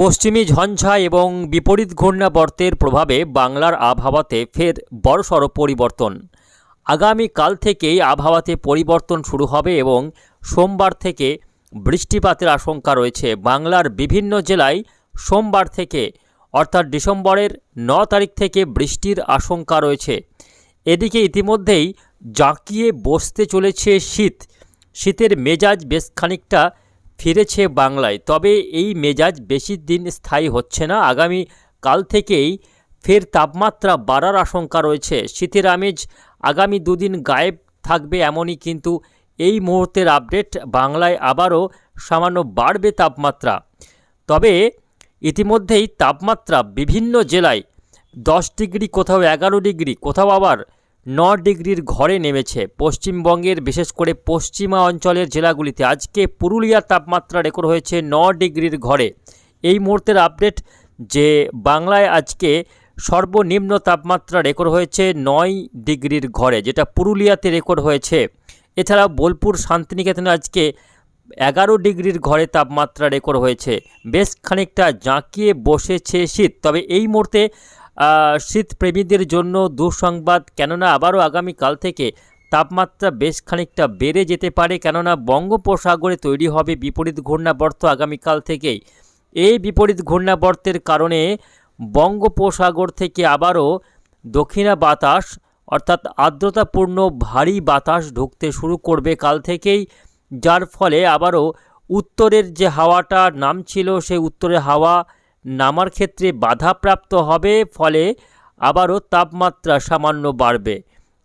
পশ্চিমী ঝঞ্ঝা এবং বিপরীত ঘূর্ণাবর্তের প্রভাবে বাংলার আবহাওয়াতে ফের বড়সড় পরিবর্তন। আগামীকাল থেকেই আবহাওয়াতে পরিবর্তন শুরু হবে এবং সোমবার থেকে বৃষ্টিপাতের আশঙ্কা রয়েছে। বাংলার বিভিন্ন জেলায় সোমবার থেকে, অর্থাৎ ডিসেম্বরের ন তারিখ থেকে বৃষ্টির আশঙ্কা রয়েছে। এদিকে ইতিমধ্যেই জাঁকিয়ে বসতে চলেছে শীত। শীতের মেজাজ বেশ খানিকটা ফিরেছে বাংলায়। তবে এই মেজাজ বেশি দিন স্থায়ী হচ্ছে না। আগামী কাল থেকেই ফের তাপমাত্রা বাড়ার আশঙ্কা রয়েছে। শীতের আমেজ আগামী দুদিন গায়েব থাকবে এমনই কিন্তু এই মুহূর্তের আপডেট। বাংলায় আবারও সামান্য বাড়বে তাপমাত্রা। তবে ইতিমধ্যেই তাপমাত্রা বিভিন্ন জেলায় দশ ডিগ্রি, কোথাও এগারো ডিগ্রি, কোথাও আবার ন ডিগ্রির ঘরে নেমেছে। পশ্চিমবঙ্গের, বিশেষ করে পশ্চিমা অঞ্চলের জেলাগুলিতে আজকে পুরুলিয়ার তাপমাত্রা রেকর্ড হয়েছে ন ডিগ্রির ঘরে। এই মুহূর্তের আপডেট যে বাংলায় আজকে সর্বনিম্ন তাপমাত্রা রেকর্ড হয়েছে নয় ডিগ্রির ঘরে, যেটা পুরুলিয়াতে রেকর্ড হয়েছে। এছাড়া বোলপুর, শান্তিনিকেতনে আজকে এগারো ডিগ্রির ঘরে তাপমাত্রা রেকর্ড হয়েছে। বেশ খানিকটা জাঁকিয়ে বসেছে শীত। তবে এই মুহূর্তে শীতপ্রেমীদের জন্য দুঃসংবাদ। কেননা আবারও আগামীকাল থেকে তাপমাত্রা বেশ খানিকটা বেড়ে যেতে পারে। কেননা বঙ্গোপসাগরে তৈরি হবে বিপরীত ঘূর্ণাবর্ত আগামীকাল থেকেই। এই বিপরীত ঘূর্ণাবর্তের কারণে বঙ্গোপসাগর থেকে আবারও দক্ষিণা বাতাস, অর্থাৎ আর্দ্রতাপূর্ণ ভারী বাতাস ঢুকতে শুরু করবে কাল থেকেই। যার ফলে আবারও উত্তরের যে হাওয়াটা নামছিল, সেই উত্তরের হাওয়া নামার ক্ষেত্রে বাধাপ্রাপ্ত হবে, ফলে আবারও তাপমাত্রা সামান্য বাড়বে।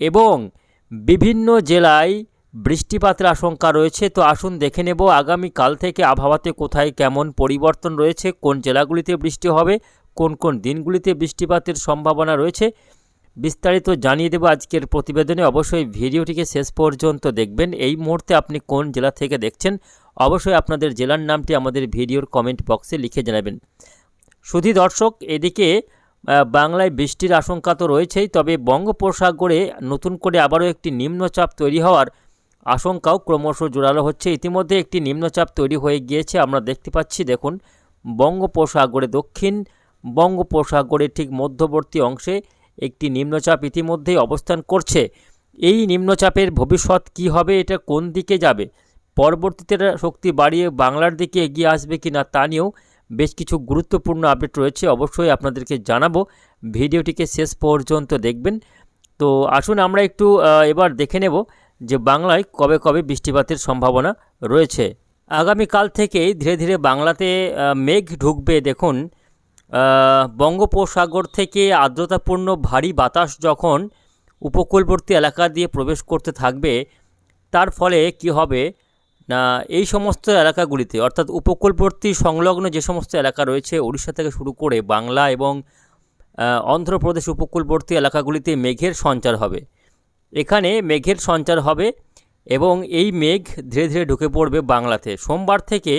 এবং বিভিন্ন জেলায় বৃষ্টিপাতের আশঙ্কা রয়েছে। তো আসুন দেখে নেব আগামী কাল থেকে আবহাওয়াতে কোথায় কেমন পরিবর্তন রয়েছে, কোন জেলাগুলিতে বৃষ্টি হবে, কোন কোন দিনগুলিতে বৃষ্টিপাতের সম্ভাবনা রয়েছে। বিস্তারিত জানিয়ে দেবো আজকের প্রতিবেদনে। অবশ্যই ভিডিওটিকে শেষ পর্যন্ত দেখবেন। এই মুহূর্তে আপনি কোন জেলা থেকে দেখছেন, অবশ্যই আপনাদের জেলার নামটি আমাদের ভিডিওর কমেন্ট বক্সে লিখে জানাবেন। শুধু দর্শক, এদিকে বাংলায় বৃষ্টির আশঙ্কা তো রয়েছেই, তবে বঙ্গোপসাগরে নতুন করে আবারও একটি নিম্নচাপ তৈরি হওয়ার আশঙ্কাও ক্রমশ জোরালো হচ্ছে। ইতিমধ্যে একটি নিম্নচাপ তৈরি হয়ে গিয়েছে, আমরা দেখতে পাচ্ছি, দেখুন, বঙ্গোপসাগরে দক্ষিণ বঙ্গোপসাগরের ঠিক মধ্যবর্তী অংশে একটি নিম্নচাপ ইতিমধ্যেই অবস্থান করছে। এই নিম্নচাপের ভবিষ্যৎ কি হবে, এটা কোন দিকে যাবে? পরবর্তীতে শক্তি বাড়িয়ে বাংলার দিকে এগিয়ে আসবে কি না তা নিয়েও বেশ কিছু গুরুত্বপূর্ণ আপডেট রয়েছে, অবশ্যই আপনাদেরকে জানাব। ভিডিওটিকে শেষ পর্যন্ত দেখবেন। তো আসুন আমরা একটু এবার দেখে নেব যে বাংলায় কবে কবে বৃষ্টিপাতের সম্ভাবনা রয়েছে। আগামীকাল থেকেই ধীরে ধীরে বাংলাতে মেঘ ঢুকবে। দেখুন বঙ্গোপসাগর থেকে আর্দ্রতাপূর্ণ ভারী বাতাস যখন উপকূলবর্তী এলাকা দিয়ে প্রবেশ করতে থাকবে, তার ফলে কি হবে? এই সমস্ত এলাকাগুলিতে, অর্থাৎ উপকূলবর্তী সংলগ্ন যে সমস্ত এলাকা রয়েছে উড়িষ্যা থেকে শুরু করে বাংলা এবং অন্ধ্রপ্রদেশ উপকূলবর্তী এলাকাগুলিতে মেঘের সঞ্চার হবে। এখানে মেঘের সঞ্চার হবে এবং এই মেঘ ধীরে ধীরে ঢুকে পড়বে বাংলাতে। সোমবার থেকে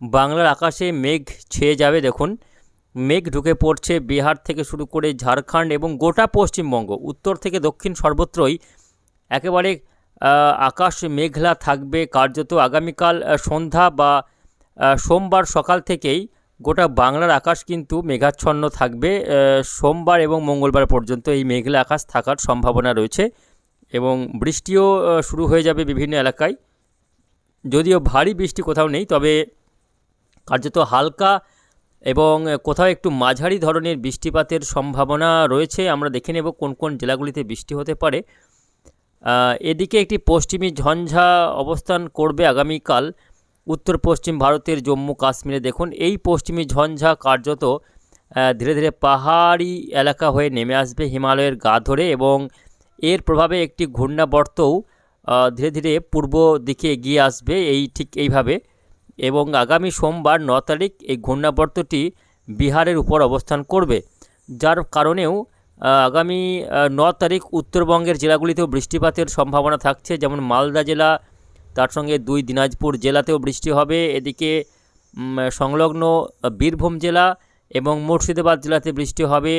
বাংলার আকাশে মেঘ ছেয়ে যাবে, দেখুন। মেঘ ঢুকে পড়ছে বিহার থেকে শুরু করে ঝাড়খণ্ড এবং গোটা পশ্চিমবঙ্গ। উত্তর থেকে দক্ষিণ সর্বত্রই একেবারে আকাশ মেঘলা থাকবে। কার্যত আগামীকাল সন্ধ্যা বা সোমবার সকাল থেকেই গোটা বাংলার আকাশ কিন্তু মেঘাচ্ছন্ন থাকবে। সোমবার এবং মঙ্গলবার পর্যন্ত এই মেঘলা আকাশ থাকার সম্ভাবনা রয়েছে এবং বৃষ্টিও শুরু হয়ে যাবে বিভিন্ন এলাকায়। যদিও ভারী বৃষ্টি কোথাও নেই, তবে কার্যত হালকা এবং কোথাও একটু মাঝারি ধরনের বৃষ্টিপাতের সম্ভাবনা রয়েছে। আমরা দেখে নেব কোন কোন জেলাগুলিতে বৃষ্টি হতে পারে। এদিকে একটি পশ্চিমী ঝঞ্ঝা অবস্থান করবে আগামীকাল। উত্তর পশ্চিম ভারতের জম্মু কাশ্মীরে দেখুন, এই পশ্চিমী ঝঞ্ঝা কার্যত ধীরে ধীরে পাহাড়ি এলাকা হয়ে নেমে আসবে হিমালয়ের গা ধরে এবং এর প্রভাবে একটি ঘূর্ণাবর্তও ধীরে ধীরে পূর্ব দিকে এগিয়ে আসবে এই ঠিক এইভাবে। এবং আগামী সোমবার ন তারিখ এই ঘূর্ণাবর্তটি বিহারের উপর অবস্থান করবে, যার কারণেও আগামী ন তারিখ উত্তরবঙ্গের জেলাগুলিতেও বৃষ্টিপাতের সম্ভাবনা থাকছে। যেমন মালদা জেলা, তার সঙ্গে দুই দিনাজপুর জেলাতেও বৃষ্টি হবে। এদিকে সংলগ্ন বীরভূম জেলা এবং মুর্শিদাবাদ জেলাতে বৃষ্টি হবে।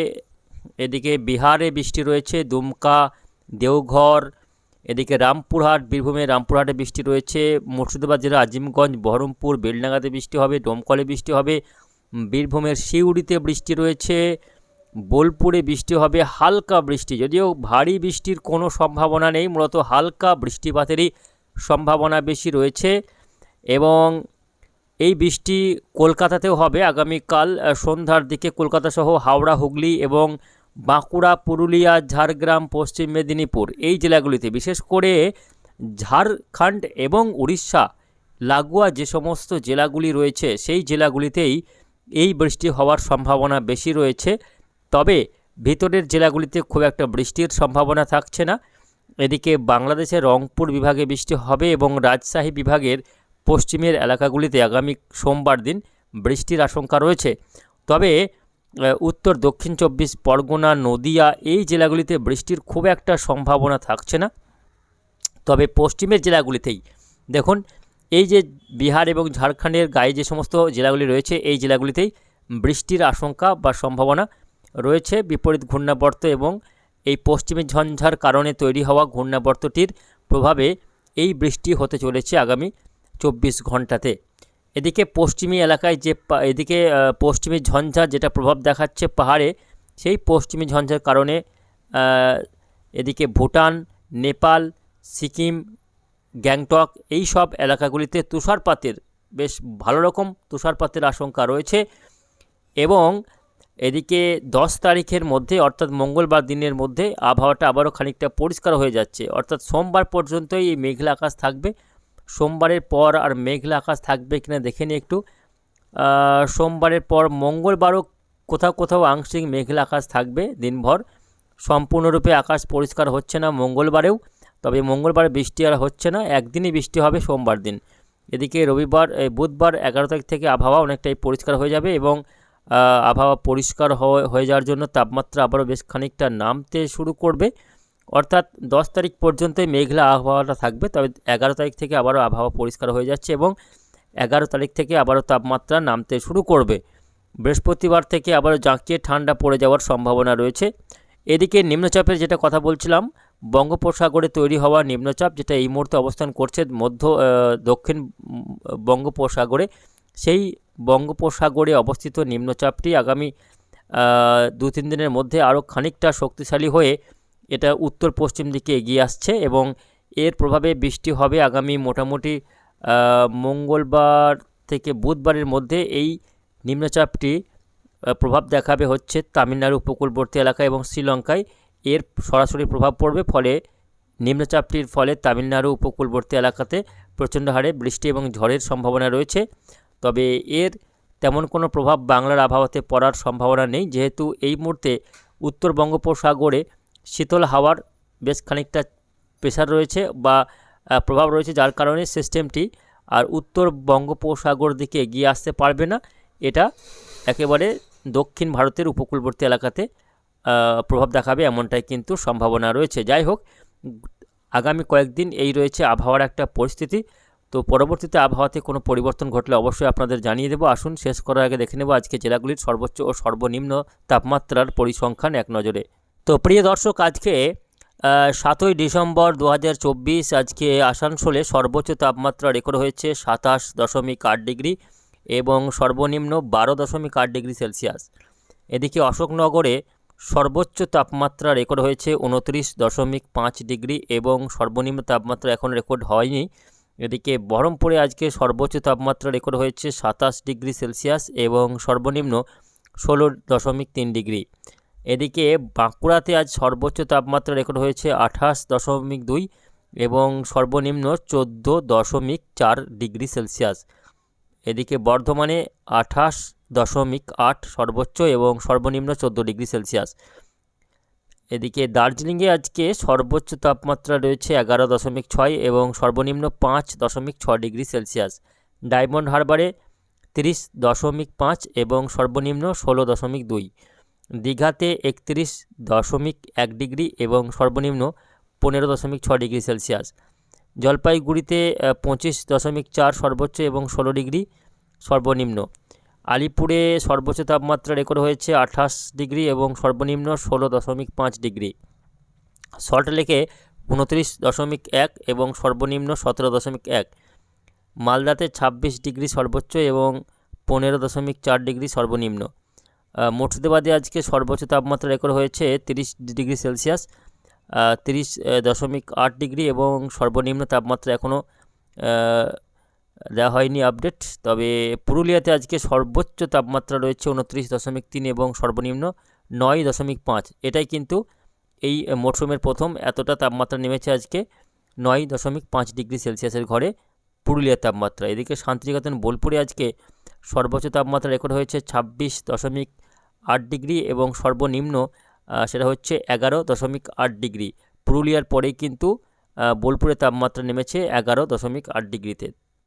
এদিকে বিহারে বৃষ্টি রয়েছে, দুমকা, দেওঘর, এদিকে রামপুরহাট, বীরভূমে রামপুরহাটে বৃষ্টি রয়েছে। মুর্শিদাবাদ জেলা, আজিমগঞ্জ, বহরমপুর, বেলডাঙ্গাতে বৃষ্টি হবে, ডোমকলে বৃষ্টি হবে। বীরভূমের সিউড়িতে বৃষ্টি রয়েছে। বোলপুরে বৃষ্টি হবে, হালকা বৃষ্টি। যদিও ভারী বৃষ্টির কোনো সম্ভাবনা নেই, মূলত হালকা বৃষ্টিপাতেরই সম্ভাবনা বেশি রয়েছে এবং এই বৃষ্টি কলকাতাতেও হবে আগামীকাল সন্ধ্যার দিকে কলকাতা সহ হাওড়া, হুগলি এবং বাঁকুড়া, পুরুলিয়া, ঝাড়গ্রাম, পশ্চিম মেদিনীপুর এই জেলাগুলিতে, বিশেষ করে ঝাড়খণ্ড এবং উড়িষ্যা, লাগোয়া যে সমস্ত জেলাগুলি রয়েছে, সেই জেলাগুলিতেই এই বৃষ্টি হওয়ার সম্ভাবনা বেশি রয়েছে। তবে ভিতরের জেলাগুলিতে খুব একটা বৃষ্টির সম্ভাবনা থাকছে না। এদিকে বাংলাদেশের রংপুর বিভাগে বৃষ্টি হবে এবং রাজশাহী বিভাগের পশ্চিমের এলাকাগুলিতে আগামী সোমবার দিন বৃষ্টির আশঙ্কা রয়েছে। তবে উত্তর দক্ষিণ চব্বিশ পরগনা, নদিয়া এই জেলাগুলিতে বৃষ্টির খুব একটা সম্ভাবনা থাকছে না। তবে পশ্চিমের জেলাগুলিতেই দেখুন, এই যে বিহার এবং ঝাড়খণ্ডের গায়ে যে সমস্ত জেলাগুলি রয়েছে, এই জেলাগুলিতেই বৃষ্টির আশঙ্কা বা সম্ভাবনা রয়েছে বিপরীত ঘূর্ণাবর্ত এবং এই পশ্চিমী ঝঞ্ঝার কারণে তৈরি হওয়া ঘূর্ণাবর্তটির প্রভাবে এই বৃষ্টি হতে চলেছে আগামী চব্বিশ ঘন্টাতে এদিকে পশ্চিমী এলাকায় যে এদিকে পশ্চিমী ঝঞ্ঝা যেটা প্রভাব দেখাচ্ছে পাহাড়ে, সেই পশ্চিমী ঝঞ্ঝার কারণে এদিকে ভুটান, নেপাল, সিকিম, গ্যাংটক এই সব এলাকাগুলিতে তুষারপাতের, বেশ ভালো রকম তুষারপাতের আশঙ্কা রয়েছে এবং এদিকে দশ তারিখের মধ্যে, অর্থাৎ মঙ্গলবার দিনের মধ্যে, আবহাওয়াটা আবারও খানিকটা পরিষ্কার হয়ে যাচ্ছে। অর্থাৎ সোমবার পর্যন্তই এই মেঘলা আকাশ থাকবে। সোমবারের পর আর মেঘলা আকাশ থাকবে কিনা দেখে নিই একটু। সোমবারের পর মঙ্গলবারও কোথাও কোথাও আংশিক মেঘলা আকাশ থাকবে দিনভর। সম্পূর্ণরূপে আকাশ পরিষ্কার হচ্ছে না মঙ্গলবারেও, তবে মঙ্গলবার বৃষ্টি আর হচ্ছে না, একদিনই বৃষ্টি হবে সোমবার দিন। এদিকে রবিবার বুধবার এগারো তারিখ থেকে আবহাওয়া অনেকটাই পরিষ্কার হয়ে যাবে এবং আবহাওয়া পরিষ্কার হয়ে যাওয়ার জন্য তাপমাত্রা আবারও বেশ খানিকটা নামতে শুরু করবে। অর্থাৎ দশ তারিখ পর্যন্তই মেঘলা আবহাওয়াটা থাকবে, তবে এগারো তারিখ থেকে আবারও আবহাওয়া পরিষ্কার হয়ে যাচ্ছে এবং এগারো তারিখ থেকে আবারও তাপমাত্রা নামতে শুরু করবে। বৃহস্পতিবার থেকে আবারও জাঁকিয়ে ঠান্ডা পড়ে যাওয়ার সম্ভাবনা রয়েছে। এদিকে নিম্নচাপের যেটা কথা বলছিলাম, বঙ্গোপসাগরে তৈরি হওয়া নিম্নচাপ যেটা এই মুহূর্তে অবস্থান করছে মধ্য দক্ষিণ বঙ্গোপসাগরে, সেই বঙ্গোপসাগরে অবস্থিত নিম্নচাপটি আগামী দু তিন দিনের মধ্যে আরও খানিকটা শক্তিশালী হয়ে এটা উত্তর পশ্চিম দিকে এগিয়ে আসছে এবং এর প্রভাবে বৃষ্টি হবে আগামী মোটামুটি মঙ্গলবার থেকে বুধবারের মধ্যে এই নিম্নচাপটি প্রভাব দেখাবে হচ্ছে তামিলনাড়ু উপকূলবর্তী এলাকা এবং শ্রীলঙ্কায়। এর সরাসরি প্রভাব পড়বে ফলে নিম্নচাপটির ফলে তামিলনাড়ু উপকূলবর্তী এলাকাতে প্রচণ্ড হারে বৃষ্টি এবং ঝড়ের সম্ভাবনা রয়েছে। তবে এর তেমন কোনো প্রভাব বাংলার আবহাওয়াতে পড়ার সম্ভাবনা নেই। যেহেতু এই মুহূর্তে উত্তর বঙ্গোপসাগরে শীতল হাওয়ার বেশ খানিকটা প্রেশার রয়েছে বা প্রভাব রয়েছে, যার কারণে সিস্টেমটি আর উত্তর বঙ্গোপসাগর দিকে এগিয়ে আসতে পারবে না। এটা একেবারে দক্ষিণ ভারতের উপকূলবর্তী এলাকাতে প্রভাব দেখাবে এমনটাই কিন্তু সম্ভাবনা রয়েছে। যাই হোক, আগামী কয়েকদিন এই রয়েছে আবহাওয়ার একটা পরিস্থিতি। তো পরবর্তীতে আবহাওয়াতে কোনো পরিবর্তন ঘটলে অবশ্যই আপনাদের জানিয়ে দেবো। আসুন, শেষ করার আগে দেখে নেব আজকে জেলাগুলির সর্বোচ্চ ও সর্বনিম্ন তাপমাত্রার পরিসংখ্যান এক নজরে। তো প্রিয় দর্শক, আজকে সাতই ডিসেম্বর দু হাজার চব্বিশ, আজকে আসানসোলে সর্বোচ্চ তাপমাত্রা রেকর্ড হয়েছে সাতাশ দশমিক আট ডিগ্রি এবং সর্বনিম্ন বারো দশমিক আট ডিগ্রি সেলসিয়াস। এদিকে অশোকনগরে সর্বোচ্চ তাপমাত্রা রেকর্ড হয়েছে উনত্রিশ দশমিক পাঁচ ডিগ্রি এবং সর্বনিম্ন তাপমাত্রা এখন রেকর্ড হয়নি। এদিকে বহরমপুরে আজকে সর্বোচ্চ তাপমাত্রা রেকর্ড হয়েছে সাতাশ ডিগ্রি সেলসিয়াস এবং সর্বনিম্ন ষোলো দশমিক তিন ডিগ্রি। এদিকে বাঁকুড়াতে আজ সর্বোচ্চ তাপমাত্রা রেকর্ড হয়েছে আঠাশ দশমিক দুই এবং সর্বনিম্ন চোদ্দ দশমিক চার ডিগ্রি সেলসিয়াস। এদিকে বর্ধমানে আঠাশ দশমিক আট সর্বোচ্চ এবং সর্বনিম্ন চোদ্দ ডিগ্রি সেলসিয়াস। এদিকে দার্জিলিংয়ে আজকে সর্বোচ্চ তাপমাত্রা রয়েছে এগারো দশমিক ছয় এবং সর্বনিম্ন পাঁচ দশমিক ছ ডিগ্রি সেলসিয়াস। ডায়মন্ড হারবারে তিরিশ দশমিক পাঁচ এবং সর্বনিম্ন ষোলো দশমিক দুই। দীঘাতে একত্রিশ দশমিক এক ডিগ্রি এবং সর্বনিম্ন পনেরো দশমিক ছ ডিগ্রি সেলসিয়াস। জলপাইগুড়িতে পঁচিশ দশমিক চার সর্বোচ্চ এবং ষোলো ডিগ্রি সর্বনিম্ন। আলিপুরে সর্বোচ্চ তাপমাত্রা রেকর্ড হয়েছে আঠাশ ডিগ্রি এবং সর্বনিম্ন ষোলো দশমিক পাঁচ ডিগ্রি। সল্টলেকে উনত্রিশ দশমিক এক এবং সর্বনিম্ন সতেরো দশমিক এক। মালদাতে ছাব্বিশ ডিগ্রি সর্বোচ্চ এবং পনেরো দশমিক চার ডিগ্রি সর্বনিম্ন। মুর্শিদাবাদে আজকে সর্বোচ্চ তাপমাত্রা রেকর্ড হয়েছে তিরিশ ডিগ্রি সেলসিয়াস তিরিশ দশমিক আট ডিগ্রি এবং সর্বনিম্ন তাপমাত্রা এখনও দেওয়া হয়নি আপডেট তবে পুরুলিয়াতে আজকে সর্বোচ্চ তাপমাত্রা রয়েছে উনত্রিশ দশমিক তিন এবং সর্বনিম্ন নয় দশমিক পাঁচ। এটাই কিন্তু এই মরশুমের প্রথম এতটা তাপমাত্রা নেমেছে আজকে নয় দশমিক পাঁচ ডিগ্রি সেলসিয়াসের ঘরে পুরুলিয়ার তাপমাত্রা। এদিকে শান্তিনিকেতন বোলপুরে আজকে সর্বোচ্চ তাপমাত্রা রেকর্ড হয়েছে ছাব্বিশ দশমিক আট ডিগ্রি এবং সর্বনিম্ন সেটা হচ্ছে এগারো দশমিক আট ডিগ্রি। পুরুলিয়ার পরেই কিন্তু আহ, বোলপুরের তাপমাত্রা নেমেছে এগারো দশমিক আট ডিগ্রিতে।